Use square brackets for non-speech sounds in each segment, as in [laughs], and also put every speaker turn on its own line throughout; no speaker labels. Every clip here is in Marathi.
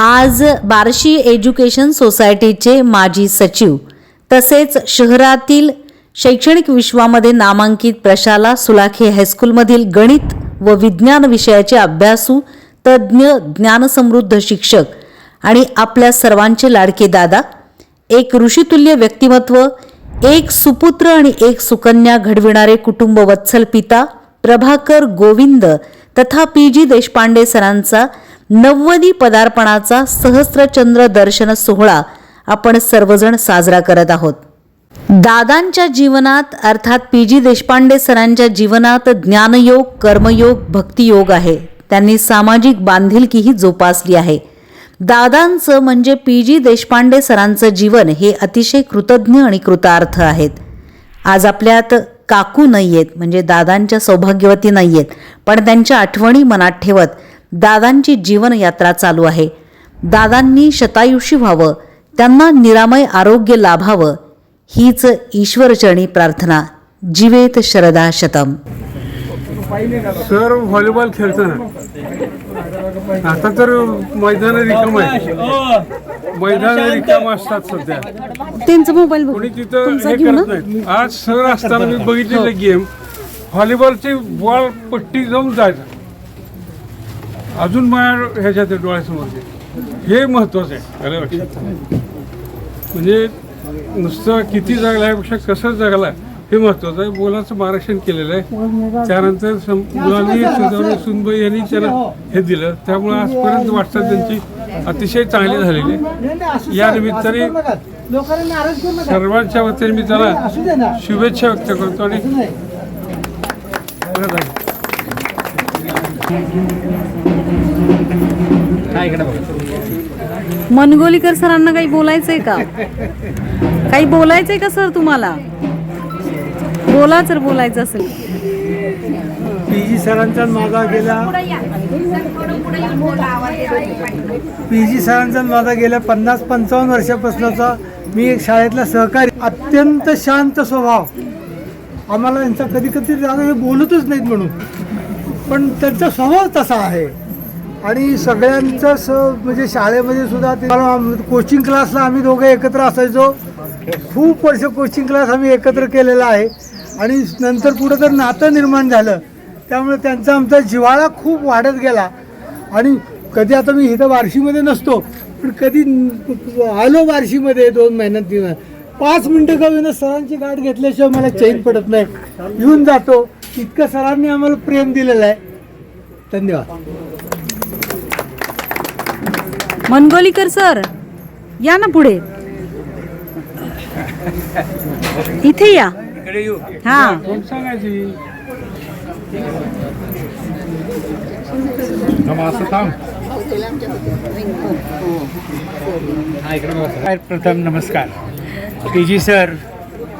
आज बार्शी एज्युकेशन सोसायटीचे माजी सचिव तसेच शहरातील शैक्षणिक विश्वामध्ये नामांकित प्रशाला सुलाखे हायस्कूलमधील गणित व विज्ञान विषयाचे अभ्यासू तज्ज्ञ ज्ञानसमृद्ध शिक्षक आणि आपल्या सर्वांचे लाडके दादा एक ऋषितुल्य व्यक्तिमत्व एक सुपुत्र आणि एक सुकन्या घडविणारे कुटुंब वत्सल पिता प्रभाकर गोविंद तथा पी. जी. देशपांडे सरांचा नव्वदी पदार्पणाचा सहस्रचंद्र दर्शन सोहळा आपण सर्वजण साजरा करत आहोत. दादांच्या जीवनात अर्थात पी जी देशपांडे सरांच्या जीवनात ज्ञानयोग कर्मयोग भक्तियोग आहे. त्यांनी सामाजिक बांधिलकीही जोपासली आहे. दादांचं म्हणजे पी जी देशपांडे सरांचं जीवन हे अतिशय कृतज्ञ आणि कृतार्थ आहेत. आज आपल्यात काकू नाही आहेत म्हणजे दादांच्या सौभाग्यवती नाही आहेत पण त्यांच्या आठवणी मनात ठेवत दादांची जीवनयात्रा चालू आहे. दादांनी शतायुषी व्हावं त्यांना निरामय आरोग्य लाभावं हीच ईश्वरचरणी प्रार्थना. जीवेत शरदा शतम.
सर व्हॉलीबॉल खेळताना आता तर मैदान रिकाम आहे मैदान रिकाम असतात सध्या.
त्यांचा मोबाईल बघ.
कोणी तिथं हे करत नाही आज सर असताना मी बघितलेलं गेम व्हॉलीबॉलची बॉल पट्टी जाऊन जायचं. अजून माझ्या ह्याच्यात आहे डोळ्यासमोर हे महत्वाचं आहे. म्हणजे नुसतं किती जगला यापेक्षा कसं जगला हे महत्वाचं आहे. बोलाचं मार्गदर्शन केलेलं आहे. त्यानंतर सं- मुलांनी सुधारणे सुनबाई यांनी त्यांना हे दिलं. त्यामुळे आजपर्यंत वाटचाल त्यांची अतिशय चांगली झालेली आहे. या निमित्ताने सर्वांच्या वतीने मी त्याला शुभेच्छा व्यक्त करतो आणि
मनगोलीकर सरांना काही बोलायचंय का? काही बोलायचंय का सर तुम्हाला? बोला जर बोलायचं असेल.
पी जी सरांचा माझा गेला. पी जी सरांचा माझा गेल्या पन्नास पंचावन्न वर्षापासूनचा मी एक शाळेतला सहकारी. अत्यंत शांत स्वभाव. आम्हाला यांचा कधी कधी जागा हे बोलतच नाहीत म्हणून. पण त्यांचा स्वभाव तसा आहे. आणि सगळ्यांचं स म्हणजे शाळेमध्ये सुद्धा ते कोचिंग क्लासला आम्ही दोघं एकत्र असायचो. खूप वर्ष कोचिंग क्लास आम्ही एकत्र केलेला आहे. आणि नंतर पुढं तर नातं निर्माण झालं. त्यामुळे त्यांचा आमचा जिव्हाळा खूप वाढत गेला. आणि कधी आता मी इथं बार्शीमध्ये नसतो पण कधी आलो बार्शीमध्ये दोन महिन्यात तीन पाच मिनटं का होईना सरांची गाठ घेतल्याशिवाय मला चैन पडत नाही. येऊन जातो. इतकं सरांनी आम्हाला प्रेम दिलेलं आहे. धन्यवाद.
मनगोलीकर सर या ना पुढे. इथे या. हा.
कोण सांगायची?
काय प्रथम नमस्कार. पी जी सर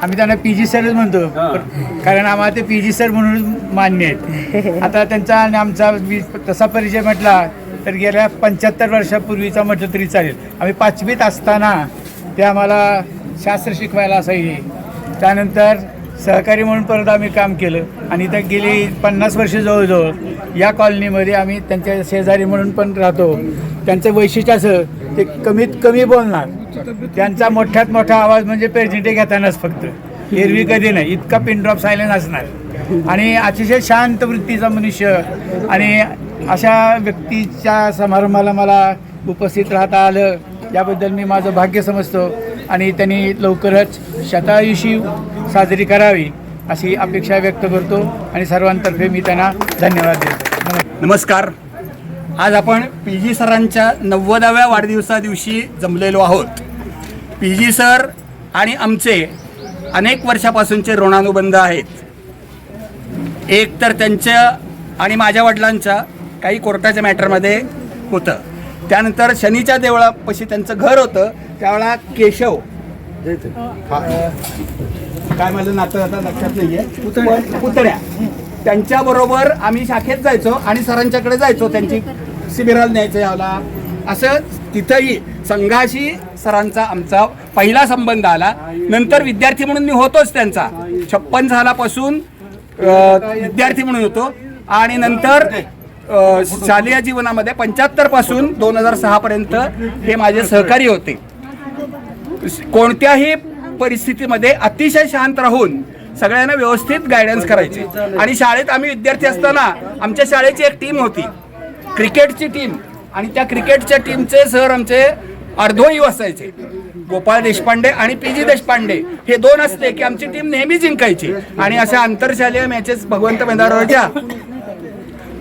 आम्ही त्यांना पी जी सरच म्हणतो. कारण आम्हाला ते पी जी सर म्हणून मान्य आहेत. [laughs] आता त्यांचा आणि आमचा तसा परिचय म्हटला तर गेल्या पंच्याहत्तर वर्षापूर्वीचा म्हटलं तरी चालेल. आम्ही पाचवीत असताना ते आम्हाला शास्त्र शिकवायला असायचे त्यानंतर सहकारी म्हणून परत आम्ही काम केलं. आणि इथं गेली पन्नास वर्ष जवळजवळ या कॉलनीमध्ये आम्ही त्यांच्या शेजारी म्हणून पण राहतो. त्यांचं वैशिष्ट्य असं ते कमीत कमी बोलणार. त्यांचा मोठ्यात मोठा आवाज म्हणजे पेरजिटे घेतानाच फक्त. एरवी कधी नाही. इतका पिन सायलेन्स असणार. आणि अतिशय शांत वृत्तीचा मनुष्य. आणि अशा व्यक्तीच्या समारंभाला मला उपस्थित राहता आलं. याबद्दल मी माझं भाग्य समजतो आणि त्यांनी लवकरच शतायुषी साजरी करावी अशी अपेक्षा व्यक्त करतो आणि सर्वांतर्फे मी त्यांना धन्यवाद देतो. नमस्कार.
आज आपण पी जी सरांच्या नव्वदाव्या वाढदिवसा दिवशी जमलेलो आहोत. पी जी सर आणि आमचे अनेक वर्षापासूनचे ऋणानुबंध आहेत. एक तर त्यांच्या आणि माझ्या वडिलांच्या काही कोर्टाच्या मॅटरमध्ये होतं. त्यानंतर शनीच्या देवळापाशी त्यांचं घर होतं. त्यावेळेला केशव. काय माझं नातं आता लक्षात नाहीये. पण पुतण्या त्यांच्याबरोबर आम्ही शाखेत जायचो आणि सरांच्याकडे जायचो त्यांची शिबिराला न्यायचं याला. असं तिथंही संघाशी सरांचा आमचा पहिला संबंध आला. नंतर विद्यार्थी म्हणून मी होतोच त्यांचा. छप्पन सालापासून विद्यार्थी म्हणून होतो. आणि नंतर शालेय जीवनामध्ये पंच्याहत्तरपासून दोन हजार सहा पर्यंत हे माझे सहकारी होते. कोणत्याही परिस्थितीमध्ये अतिशय शांत राहून सगळ्यांना व्यवस्थित गायडन्स करायचे. आणि शाळेत आम्ही विद्यार्थी असताना आमच्या शाळेची एक टीम होती. क्रिकेटची टीम आणि त्या क्रिकेटच्या टीमचे सर आमचे अर्धोई असायचे. गोपाळ देशपांडे आणि पी जी देशपांडे हे दोन असले की आमची टीम नेहमी जिंकायची. आणि अशा आंतरशालेय मॅचेस भगवंत मैदानावरच्या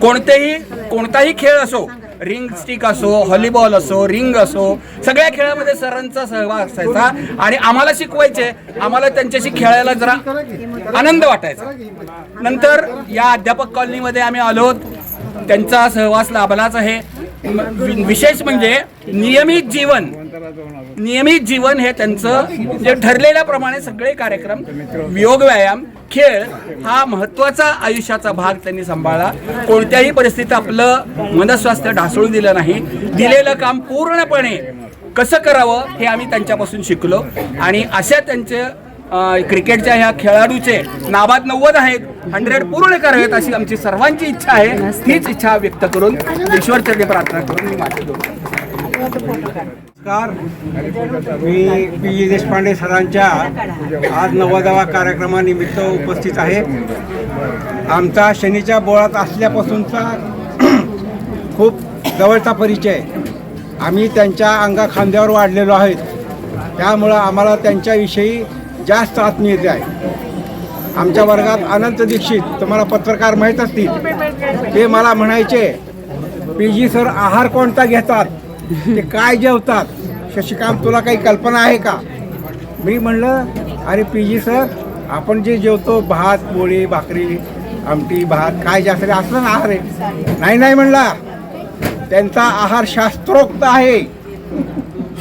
कोणतेही कोणताही खेळ असो रिंग स्टिक असो हॉलीबॉल असो रिंग असो सगळ्या खेळामध्ये सरांचा सहभाग असायचा आणि आम्हाला शिकवायचे आम्हाला त्यांच्याशी खेळायला जरा आनंद वाटायचा. नंतर या अध्यापक कॉलनीमध्ये आम्ही आलो. त्यांचा सहवास लाभलाच आहे. विशेष म्हणजे नियमित जीवन नियमित जीवन हे त्यांचं म्हणजे जे ठरलेल्याप्रमाणे सगळे कार्यक्रम योग व्यायाम खेळ हा महत्त्वाचा आयुष्याचा भाग त्यांनी सांभाळला. कोणत्याही परिस्थितीत आपलं मनस्वास्थ्य ढासळून दिलं नाही. दिलेलं काम पूर्णपणे कसं करावं हे आम्ही त्यांच्यापासून शिकलो. आणि अशा त्यांचे क्रिकेटच्या ह्या खेळाडूचे नाबाद नव्वद आहेत हंड्रेड पूर्ण करावेत अशी आमची सर्वांची इच्छा आहे. तीच इच्छा व्यक्त करून ईश्वरचरणी प्रार्थना करून मी माझे
नमस्कार. मी पी. जी. देशपांडे सरांच्या आज नव्वदावा कार्यक्रमानिमित्त उपस्थित आहे. आमचा शनीच्या बोळात असल्यापासूनचा [clears throat] खूप जवळचा परिचय. आम्ही त्यांच्या अंगा खांद्यावर वाढलेलो आहेत. त्यामुळं आम्हाला त्यांच्याविषयी जास्त आत्मीयते आहे आमच्या वर्गात अनंत दीक्षित तुम्हाला पत्रकार माहीत असतील. ते मला म्हणायचे पी. जी. सर आहार कोणता घेतात? ते काय जेवतात? शशिकांत तुला काही कल्पना आहे का? मी म्हणलं अरे पी जी सर आपण जे जेवतो भात पोळी भाकरी आमटी भात काय जास्त रे, असलं ना आहार आहे. नाही नाही म्हणला. त्यांचा आहार शास्त्रोक्त आहे.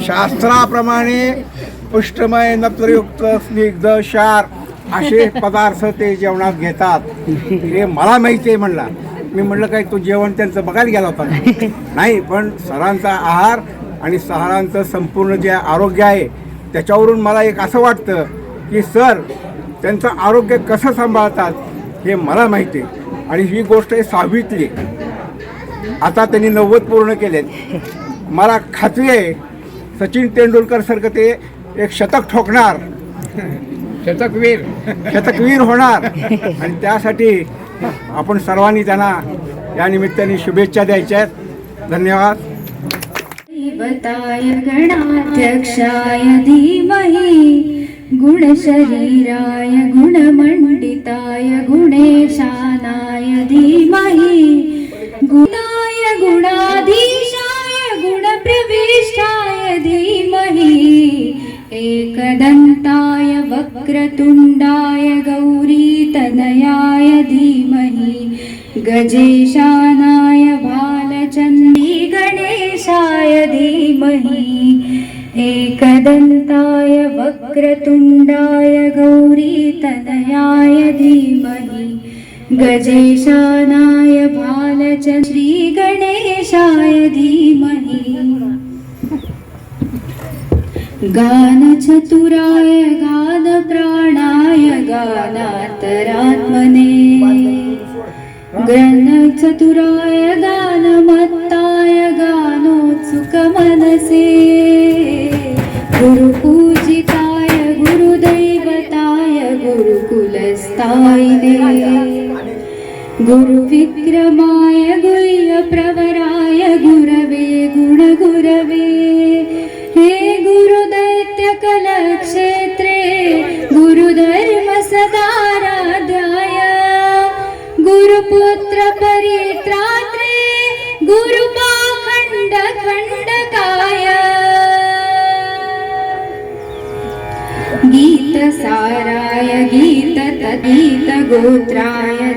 शास्त्राप्रमाणे पुष्टमय नत्रयुक्त स्निग्ध क्षार असे पदार्थ ते जेवणात घेतात. हे मला माहिती आहे म्हणला. मी म्हणलं काय तो जेवण त्यांचं बघायला गेला होता? [laughs] नाही पण सरांचा आहार आणि सरांचं संपूर्ण जे आरोग्य आहे त्याच्यावरून मला एक असं वाटतं की सर त्यांचं आरोग्य कसं सांभाळतात हे मला माहिती आहे. आणि ही गोष्ट आहे सहावीतली आता त्यांनी नव्वद पूर्ण केलेत. मला खात्री आहे सचिन तेंडुलकर सारखं ते एक शतक ठोकणार. [laughs]
शतकवीर.
शतकवीर होणार. [laughs] आणि त्यासाठी आपण सर्वांनी त्यांना या निमित्ताने शुभेच्छा द्यायच्या आहेत. धन्यवाद.
देवताय गणाध्यक्षाय धीमहि गुणशरीराय गुणमण्डिताय गुणेशानाय धीमहि। गजेशानाय भालचण्डी गणेशाय धीमहि एकदन्ताय गुरुपूजिताय गुरुदैवताय गुरुकुलस्थायिने गुरुविक्रमाय गुह्यप्रवराय गुरवे गुणगुरवे। हे गुरुदैत्यकलक्षेत्रे गुरुधर्मसदाराध्याय गुरुपुत्रपरित्रात्रे गुरुपाखण्डखण्डकाय गीतसाराय गीततगीतगोत्राय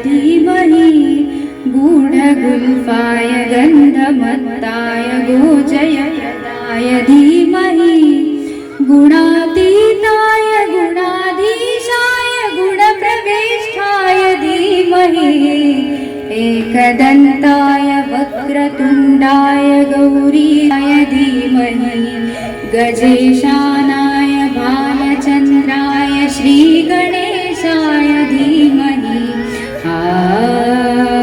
धीमहि गूढगुल्फाय गन्धमत्ताय गोजयप्रदाय धीमहि गुणातीताय गुणाधीशाय गुणप्रविष्टाय धीमहि एकदन्ताय वक्रतुण्डाय गौरीय धीमहि गजेशानाय गणाय श्रीगणेशाय धीमहि आ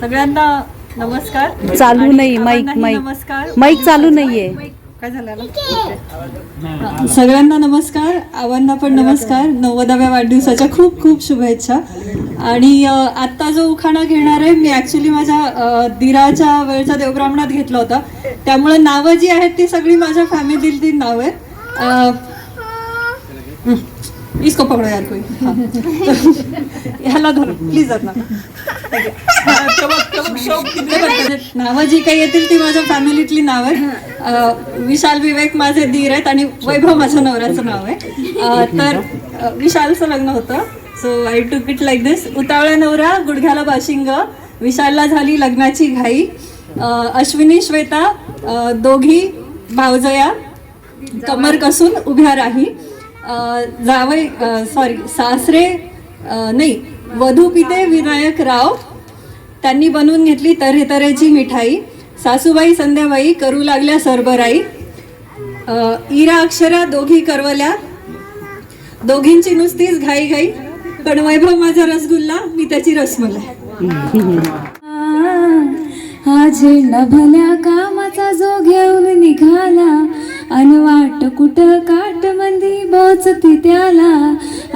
सगळ्यांना नमस्कार
चालू नाही माईक माईक
नमस्कार
माईक चालू नाहीये
काय झालं ना? सगळ्यांना नमस्कार आव्हांना पण नमस्कार. नव्वदाव्या वाढदिवसाच्या खूप खूप शुभेच्छा. आणि आत्ता जो उखाणा घेणार आहे मी ॲक्च्युली माझ्या दिराच्या वेळचा देवब्राह्मणात घेतला होता. त्यामुळे नावं जी आहेत ती सगळी माझ्या फॅमिलीतील नावं आहेत. इसको पकडो यार कोई. ह्याला [laughs] धर. प्लीज आता नावं जी काही येतील ती माझ्या फॅमिलीतली नाव आहेत. विशाल विवेक माझे धीर आहेत आणि वैभव माझ्या नवऱ्याचं नाव आहे. तर विशालचं लग्न होतं. So I took it like this उतावळ्या नवरा गुडघ्याला बाशिंग विशालला झाली लग्नाची घाई. अश्विनी श्वेता दोघी भावजया कमर कसून उभ्या राही. जावई सॉरी सासरे नाही वधू पिते विनायक राव. त्यांनी बनवून घेतली तऱ्हे तऱ्हेची मिठाई. सासूबाई संध्याबाई करू लागल्या सरबराई इरा अक्षरा दोघी करवल्या. दोघींची नुसतीच घाई घाई. पण वैभव माझा रसगुल्ला मी त्याची रसमलाई.
आज न भल्या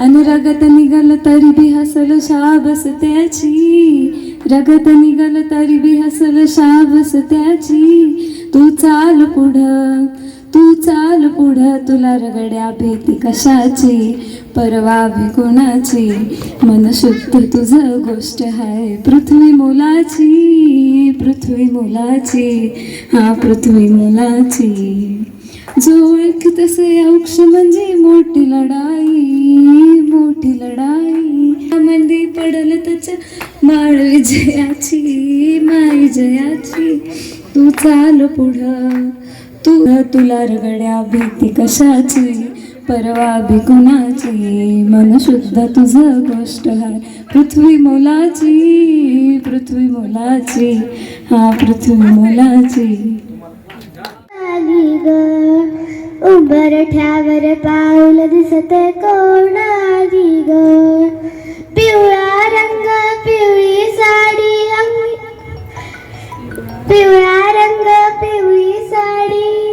आणि रगत निगल तरी बी हसल शाबस त्याची. रगत निगल तरी बी हसल शाबस त्याची. तू चाल पुढं तू चाल पुढं. तुला रगड्या भीती कशाची? परवा भी कोणाची? मन शुद्ध तुझं गोष्ट आहे पृथ्वी मुलाची पृथ्वी मुलाची. हा पृथ्वी मुलाची. जो ओळख तसे औक्ष म्हणजे मोठी लढाई मोठी लढाई. मंदी पडल त्याच्या माळ विजयाची माय जयाची. तू चाल पुढं तू तुला रगड्या भीती कशाची? परवा भी कुणाची? मन शुद्ध तुझं गोष्ट आहे पृथ्वी मोलाची पृथ्वी मोलाची. हा पृथ्वी मोलाची.
आली ग. उंबरठ्यावर पाऊल दिसत कोण आली ग. पिवळा रंग पिवळी साडी पिवळा रंग पिवळी साडी.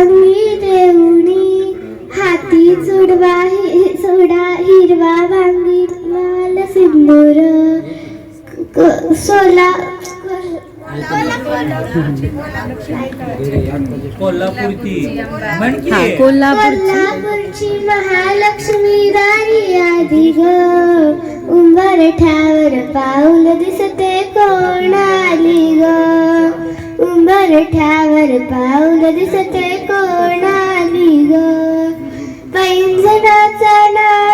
अंगी देऊनी हाती चुडवा हि- सोडा हिरवा वांगी लाल सिंदूर. सोला
हा कोल्हापूर
कोल्हापूरची महालक्ष्मी दारी आधी ग. उंबरठ्यावर पाऊल दिसते कोण आली ग उंबरठ्यावर पाऊल दिसते कोण आली ग. पैंजणाचा नाद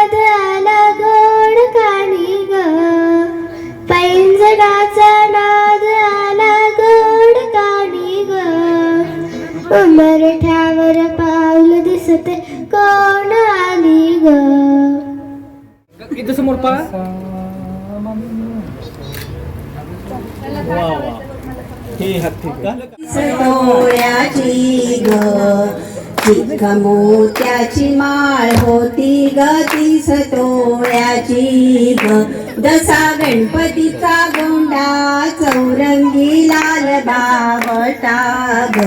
आली ग
डोळ्याची ग चिक मोत्याची माळ होती ग ती सतोळ्याची ग दसा गणपतीचा गोंडा चौरंगी लाल बावटा ग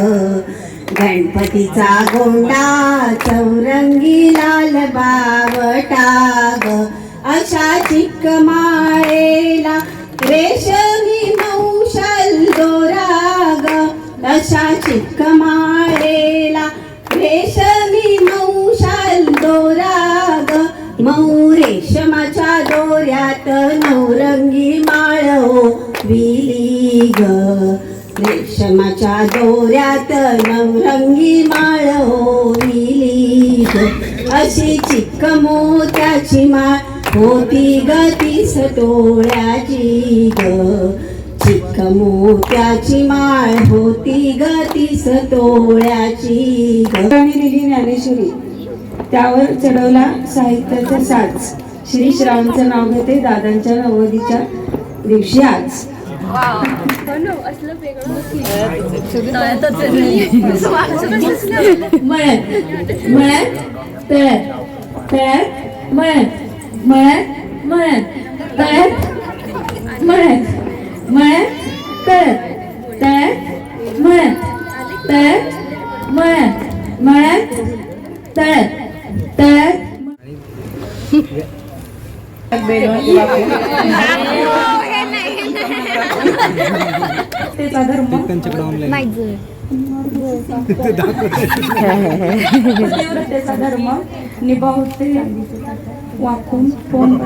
गणपतीचा गोंडा चौरंगी बावटाग अशा चिक्क माळेला रेशमी मौशल दोराग. अशा चिक्क माळेला रेशमी मौशल दोराग. मऊ रेशमाच्या दोऱ्यात नवरंगी माळ हो विली ग. रेशमाच्या दोऱ्यात नवरंगी माळ हो विली ग. अशी चिक्क मोत्याची माळ होती ग तीस ग. चिक्क मोत्याची माळ होती ग तीस तोळ्याची ग. लिहिली ज्ञानेश्वरी त्यावर चढवला साहित्याचा साज. श्री श्रावणचं नाव घेते दादांच्या नवदीच्या दिवशी आज. मळत मळत तळत तळत मळत मळत
मळ्यात तळ्यात मळ्यात मळ्यात तळ्यात तळ्यात मळ्यात तळ्यात मळ्यात मळ्यात तळ्यात तळ्यात
तीव्रतेचा धर्म. निभावते वाकून फोन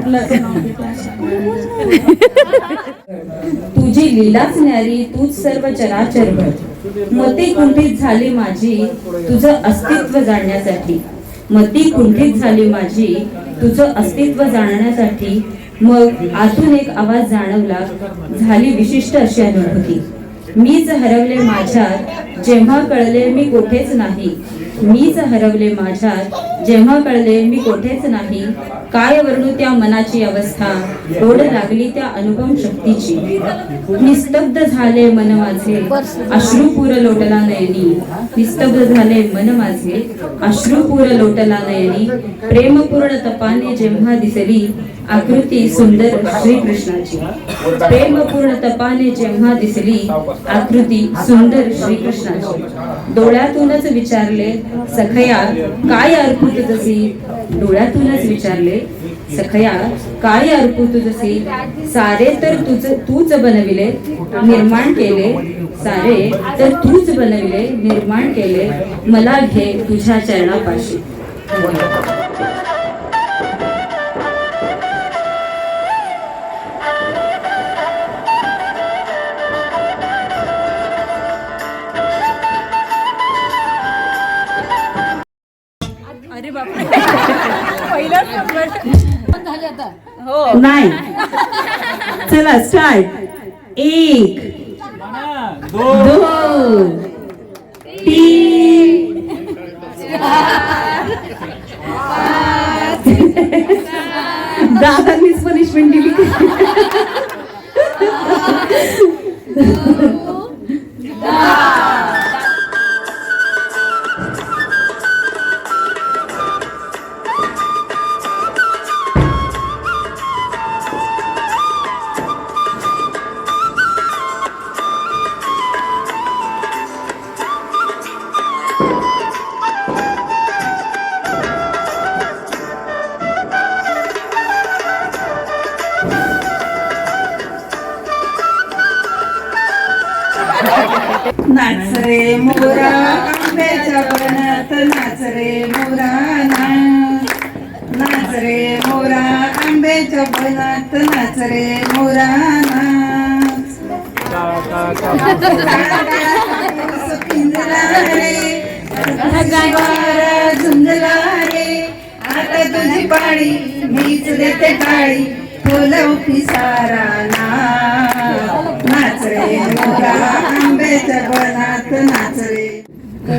तुझी लीलाच न्यारी तूच सर्व चराचर भर. मती कुंठित झाली माझी तुझं अस्तित्व जाणण्यासाठी. मती कुंठित झाली माझी तुझं अस्तित्व जाणण्यासाठी. मग आतून एक आवाज जाणवला झाली विशिष्ट अशी अनुभूती. मीच हरवले माझ्यात जेव्हा कळले मी कोठेच नाही. मीच हरवले माझ्यात जेव्हा कळले मी कोठेच नाही. काय वर्णू त्या मनाची अवस्था ओढ लागली त्या अनुपम शक्तीची. निस्तब्ध झाले मन माझे अश्रुपूर लोटला नयनी. निस्तब्ध झाले मन माझे अश्रुपूर लोटला नयनी. प्रेमपूर्ण तपाने जेव्हा दिसली आकृती सुंदर श्रीकृष्णाची. प्रेमपूर्ण तपाने जेव्हा दिसली आकृती सुंदर श्रीकृष्णाची. डोळ्यातूनच विचारले सखया काय अर्पित जशी डोळ्यातूनच विचारले सखया काय अर्पू तुझसी सारे तर तुझ तूच बनविले निर्माण केले. सारे तर तूच बनविले निर्माण केले. मला घे तुझ्या चरणापाशी.
नाही चला स्टार्ट एक दोन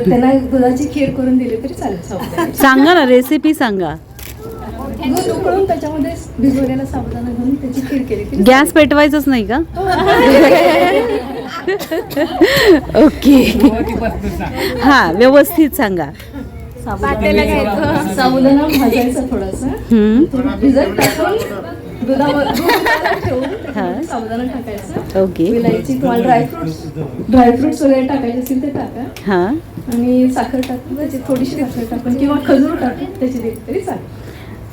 त्याला दुधाची खीर करून दिली तरी चालेल
सांगा ना रेसिपी सांगा.
दूध उकळून त्याच्यामध्ये भिजवलेला साबुदाणा घालून त्याची खीर केली की
गॅस पेटवायचंच नाही का? ओके. हा व्यवस्थित सांगा.
साबुदाणा भाजायचा थोडासा. भिजत टाकून [laughs] ठेवून
हा.
त्याच्यामध्ये साबुदाणा टाकायचा.
ओके.
विलायची किंवा ड्रायफ्रुट्स ड्रायफ्रुट्स वगैरे टाकायचे असतील ते टाका.
हा.
आणि साखर टाकून त्याची थोडीशी साखर टाकून किंवा खजूर टाकून त्याची दिली तरी चालेल.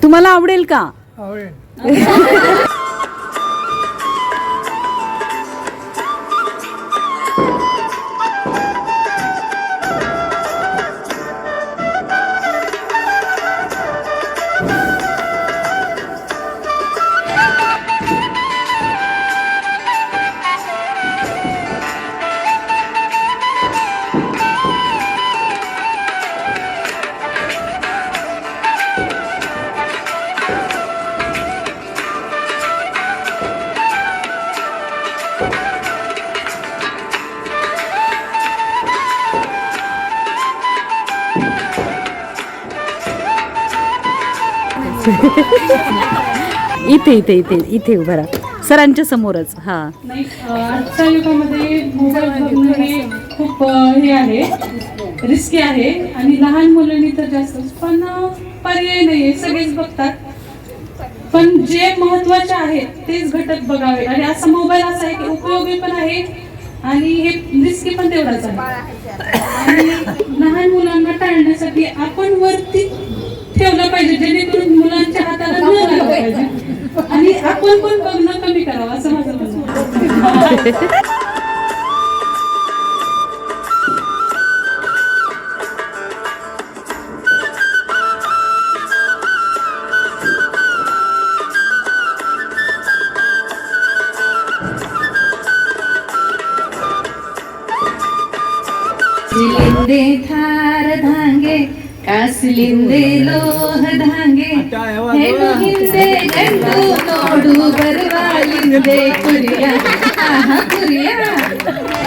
तुम्हाला आवडेल का?
आवडेल. [laughs]
इथे इथे इथे इथे उभा राहा. सरांच्या समोरच. हा.
नाही अ, आजच्या युगामध्ये मोबाईल बघणं हे खूप अ, हे आहे. रिस्की आहे. आणि लहान मुलांनी तर जास्तच पण अ, पर्याय नाही आहे सगळेच बघतात. पण जे महत्त्वाचे आहेत तेच घटक बघावे. आणि असा मोबाईल असा आहे की उपयोगी पण आहे. आणि हे रिस्की पण तेवढाच आहे. आणि लहान मुलांना टाळण्यासाठी आपण वरती ठेवलं पाहिजे. जेणेकरून मुलांच्या हाताला न पाहिजे. आणि आपण पण बघणं कमी करावं असं माझं म्हणणं
थार धांगे कासलिंदे लो धांगे हेनु हिंदे गंडू नोडू बरवालिंदे कुरिया आहा कुरिया
इकडे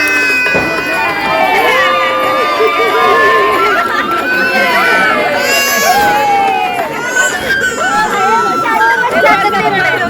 Yeah.